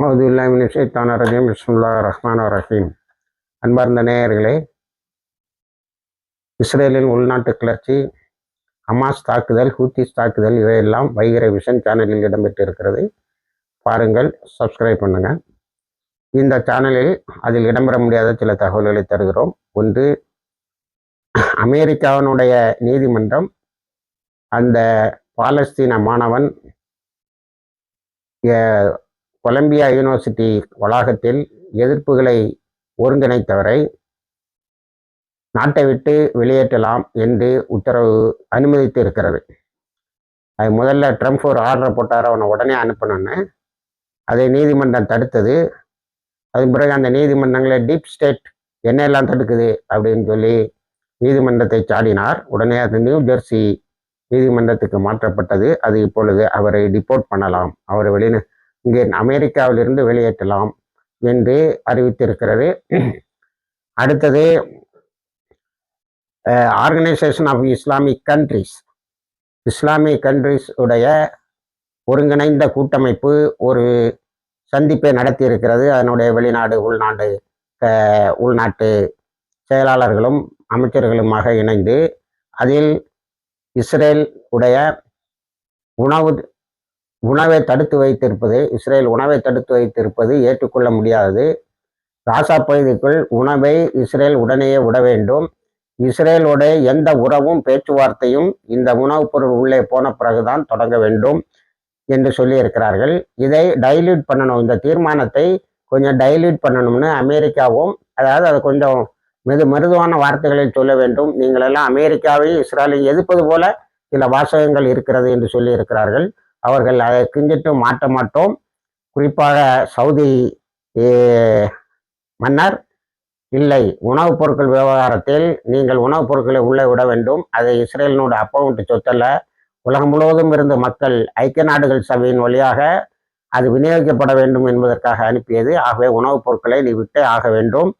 மௌதுல்லாமின் ரஜீம் பிஸ்முல்லா ரஹ்மான் ரஹீம் அன்பார்ந்த நேயர்களே இஸ்ரேலின் உள்நாட்டு கிளர்ச்சி ஹமாஸ் தாக்குதல் ஹூத்திஸ் தாக்குதல் இவையெல்லாம் வைகரை விஷன் சேனலில் இடம்பெற்று இருக்கிறது பாருங்கள் சப்ஸ்கிரைப் பண்ணுங்கள் இந்த சேனலில் அதில் இடம்பெற முடியாத சில தகவல்களை தருகிறோம். ஒன்று அமெரிக்காவினுடைய நீதிமன்றம் அந்த பாலஸ்தீன மாணவன் கொலம்பியா யூனிவர்சிட்டி வளாகத்தில் எதிர்ப்புகளை ஒருங்கிணைத்தவரை நாட்டை விட்டு வெளியேற்றலாம் என்று உத்தரவு அனுமதித்து இருக்கிறது அது முதல்ல ட்ரம்ப் ஒரு ஆர்டர் போட்டார் அவனை உடனே அனுப்பணும்னு. அதை நீதிமன்றம் தடுத்தது. அதன் பிறகு அந்த நீதிமன்றங்களை டீப் ஸ்டேட் என்னெல்லாம் தடுக்குது அப்படின்னு சொல்லி நீதிமன்றத்தை சாடினார். உடனே அது நியூ ஜெர்சி நீதிமன்றத்துக்கு மாற்றப்பட்டது. அது இப்பொழுது அவரை டிப்போர்ட் பண்ணலாம். அவரை வெளியே இங்கே அமெரிக்காவிலிருந்து வெளியேற்றலாம் என்று அறிவித்திருக்கிறது. அடுத்தது organisation of Islamic countries Islamic countries உடைய ஒருங்கிணைந்த கூட்டமைப்பு ஒரு சந்திப்பை நடத்தி இருக்கிறது அதனுடைய வெளிநாடு உள்நாடு உள்நாட்டு செயலாளர்களும் அமைச்சர்களுமாக இணைந்து அதில் இஸ்ரேல் உடைய உணவு உணவை தடுத்து வைத்திருப்பது இஸ்ரேல் உணவை தடுத்து வைத்திருப்பது ஏற்றுக்கொள்ள முடியாதது காசா பகுதிக்குள் உணவை இஸ்ரேல் உடனேயே விட வேண்டும். இஸ்ரேலோட எந்த உறவும் பேச்சுவார்த்தையும் இந்த உணவுப் பொருள் உள்ளே போன பிறகுதான் தொடங்க வேண்டும் என்று சொல்லியிருக்கிறார்கள். இதை டைல்யூட் பண்ணணும். இந்த தீர்மானத்தை கொஞ்சம் டைல்யூட் பண்ணணும்னு அமெரிக்காவும் அதாவது அது கொஞ்சம் மிது மிருதுவான வார்த்தைகளில் சொல்ல வேண்டும். நீங்கள் எல்லாம் அமெரிக்காவை எதிர்ப்பது போல சில வாசகங்கள் இருக்கிறது என்று சொல்லியிருக்கிறார்கள். அவர்கள் அதை கிஞ்சிட்டு மாட்ட மாட்டோம். குறிப்பாக சவுதி மன்னர் இல்லை உணவுப் பொருட்கள் விவகாரத்தில் நீங்கள் உணவுப் பொருட்களை உள்ளே விட வேண்டும். அதை இஸ்ரேலினோட அப்பவுண்ட் சொத்தல்ல. உலகம் முழுவதும் இருந்து மக்கள் ஐக்கிய நாடுகள் சபையின் வழியாக அது விநியோகிக்கப்பட வேண்டும் என்பதற்காக அனுப்பியது. ஆகவே உணவுப் பொருட்களை நீ விட்டே ஆக வேண்டும்.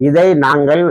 இதை நாங்கள்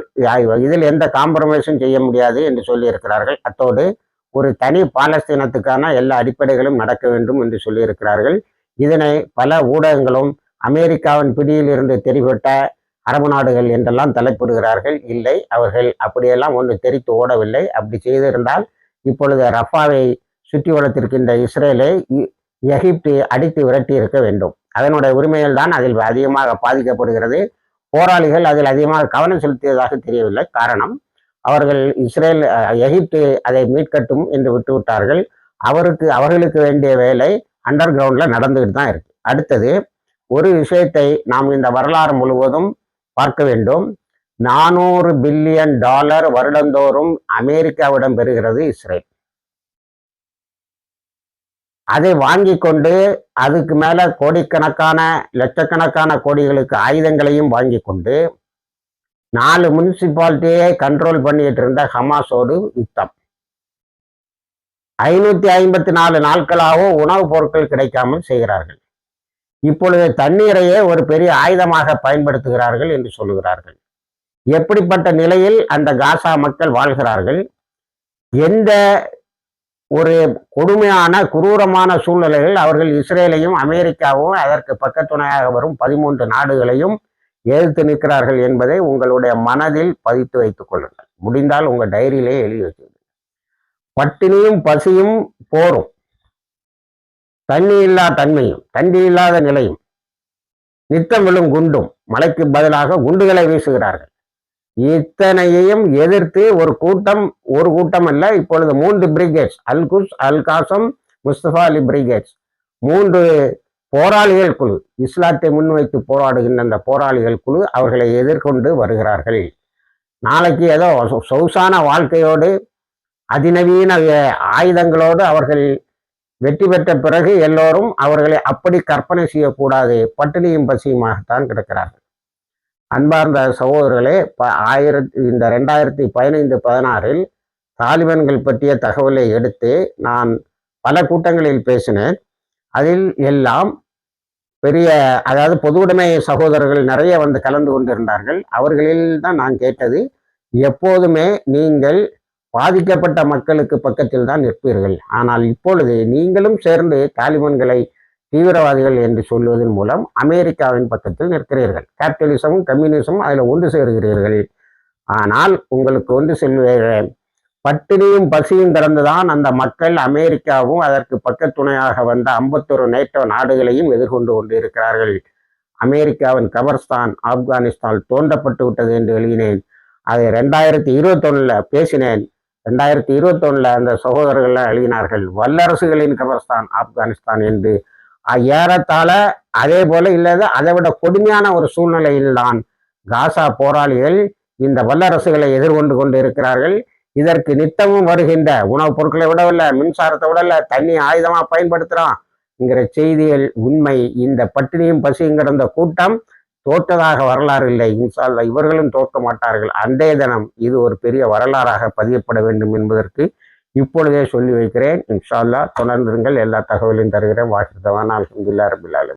இதில் எந்த காம்ப்ரமைஸும் செய்ய முடியாது என்று சொல்லியிருக்கிறார்கள். அத்தோடு ஒரு தனி பாலஸ்தீனத்துக்கான எல்லா அடிப்படைகளும் நடக்க வேண்டும் என்று சொல்லியிருக்கிறார்கள். இதனை பல ஊடகங்களும் அமெரிக்காவின் பிடியில் இருந்து தெரிவிட்ட அரபு நாடுகள் என்றெல்லாம் தலைப்பிடுகிறார்கள். இல்லை அவர்கள் அப்படியெல்லாம் ஒன்று தெரித்து ஓடவில்லை. அப்படி செய்திருந்தால் இப்பொழுது ரஃபாவை சுற்றி வளர்த்திருக்கின்ற இஸ்ரேலை இ- எகிப்து அடித்து விரட்டி இருக்க வேண்டும். அதனுடைய உரிமைகள் தான் அதில் அதிகமாக பாதிக்கப்படுகிறது. போராளிகள் அதில் அதிகமாக கவனம் செலுத்தியதாக தெரியவில்லை. காரணம் அவர்கள் இஸ்ரேல் எகிப்து அதை மீட்கட்டும் என்று விட்டுவிட்டார்கள். அவருக்கு அவர்களுக்கு வேண்டிய வேலை அண்டர் கிரவுண்டில் நடந்துகிட்டு தான் இருக்கு. அடுத்தது ஒரு விஷயத்தை நாம் இந்த வரலாறு முழுவதும் பார்க்க வேண்டும். நானூறு பில்லியன் டாலர் வருடந்தோறும் அமெரிக்காவிடம் பெறுகிறது இஸ்ரேல். அதை வாங்கி கொண்டு அதுக்கு மேல கோடிக்கணக்கான லட்சக்கணக்கான கோடிகளுக்கு ஆயுதங்களையும் வாங்கி கொண்டு நாலு முனிசிபாலிட்டியை கண்ட்ரோல் பண்ணிட்டு இருந்த ஹமாஸோடு யுத்தம். ஐநூத்தி ஐம்பத்தி நாலு நாட்களாக உணவுப் பொருட்கள் கிடைக்காமல் செய்கிறார்கள். இப்பொழுது தண்ணீரையே ஒரு பெரிய ஆயுதமாக பயன்படுத்துகிறார்கள் என்று சொல்லுகிறார்கள். எப்படிப்பட்ட நிலையில் அந்த காசா மக்கள் வாழ்கிறார்கள்? எந்த ஒரு கொடுமையான குரூரமான சூழ்நிலைகள் அவர்கள் இஸ்ரேலையும் அமெரிக்காவும் அதற்கு பக்கத்துணையாக வரும் பதிமூன்று நாடுகளையும் எதிர்த்து நிற்கிறார்கள் என்பதை உங்களுடைய மனதில் பதித்து வைத்துக் கொள்ளுங்கள். முடிந்தால் உங்கள் டைரியிலே எழுதி வச்சுக்கோங்க பட்டினியும் பசியும் போரும். தண்ணி இல்லா தன்மையும் தண்ணி இல்லாத நிலையும். நித்தம் விழும் குண்டும் மலைக்கு பதிலாக குண்டுகளை வீசுகிறார்கள். இத்தனையையும் எதிர்த்து ஒரு கூட்டம் ஒரு கூட்டம் அல்ல இப்பொழுது மூன்று brigades Al Quds Al Qassam Mustafa Ali brigades. மூன்று போராளிகள் குழு இஸ்லாத்தை முன்வைத்து போராடுகின்ற அந்த போராளிகள் குழு அவர்களை எதிர்கொண்டு வருகிறார்கள். நாளைக்கு ஏதோ சொ- சொகுசான வாழ்க்கையோடு அதிநவீன ஆயுதங்களோடு அவர்கள் வெற்றி பெற்ற பிறகு எல்லோரும் அவர்களை அப்படி கற்பனை செய்யக்கூடாது பட்டினியும் பசியுமாகத்தான் கிடக்கிறார்கள். அன்பார்ந்த சகோதரர்களே ப ஆயிரத்தி இந்த ரெண்டாயிரத்தி பதினைந்து பதினாறில் தாலிபான்கள் பற்றிய தகவலை எடுத்து நான் பல கூட்டங்களில் பேசினேன். அதில் எல்லாம் பெரிய அதாவது பொதுவுடைமை சகோதரர்கள் நிறைய வந்து கலந்து கொண்டிருந்தார்கள். அவர்களில் தான் நான் கேட்டது எப்போதுமே நீங்கள் பாதிக்கப்பட்ட மக்களுக்கு பக்கத்தில் தான் நிற்பீர்கள். ஆனால் இப்பொழுது நீங்களும் சேர்ந்து தாலிபான்களை தீவிரவாதிகள் என்று சொல்வதன் மூலம் அமெரிக்காவின் பக்கத்தில் நிற்கிறீர்கள். கேபிட்டலிசமும் கம்யூனிசமும் அதில் ஒன்று சேர்கிறீர்கள். ஆனால் உங்களுக்கு ஒன்று செல்வேன் பட்டினியும் பசியும் திறந்துதான் அந்த மக்கள் அமெரிக்காவும் அதற்கு பக்கத்துணையாக வந்த ஐம்பத்தொரு நேட்டோ நாடுகளையும் எதிர்கொண்டு கொண்டு இருக்கிறார்கள் அமெரிக்காவின் கபர்ஸ்தான் ஆப்கானிஸ்தான் தோண்டப்பட்டு விட்டது என்று எழுதினேன். அதை ரெண்டாயிரத்தி இருபத்தொன்னுல பேசினேன். ரெண்டாயிரத்தி இருபத்தொன்னுல அந்த சகோதரர்கள்லாம் எழுதினார்கள் வல்லரசுகளின் கபர்ஸ்தான் ஆப்கானிஸ்தான் என்று. ஏறத்தாழ அதே போல இல்லாத அதை விட கொடுமையான ஒரு சூழ்நிலையில்தான் காசா போராளிகள் இந்த வல்லரசுகளை எதிர்கொண்டு கொண்டு இருக்கிறார்கள் இதற்கு நித்தமும் வருகின்ற உணவுப் பொருட்களை விடவில்லை மின்சாரத்தை விடல தண்ணி ஆயுதமா பயன்படுத்துறோம்ங்கிற செய்திகள் உண்மை. இந்த பட்டினியும் பசியும் கிடந்த கூட்டம் தோற்றதாக வரலாறு இல்லை. இன்ஷா இவர்களும் தோற்க மாட்டார்கள். அன்றைய தினம் இது ஒரு பெரிய வரலாறாக பதியப்பட வேண்டும் என்பதற்கு இப்பொழுதே சொல்லி வைக்கிறேன். இன்ஷா தொடர்ந்துருங்கள். எல்லா தகவலையும் தருகிறேன். வாசித்தவான அலமதுல்லா ரபில்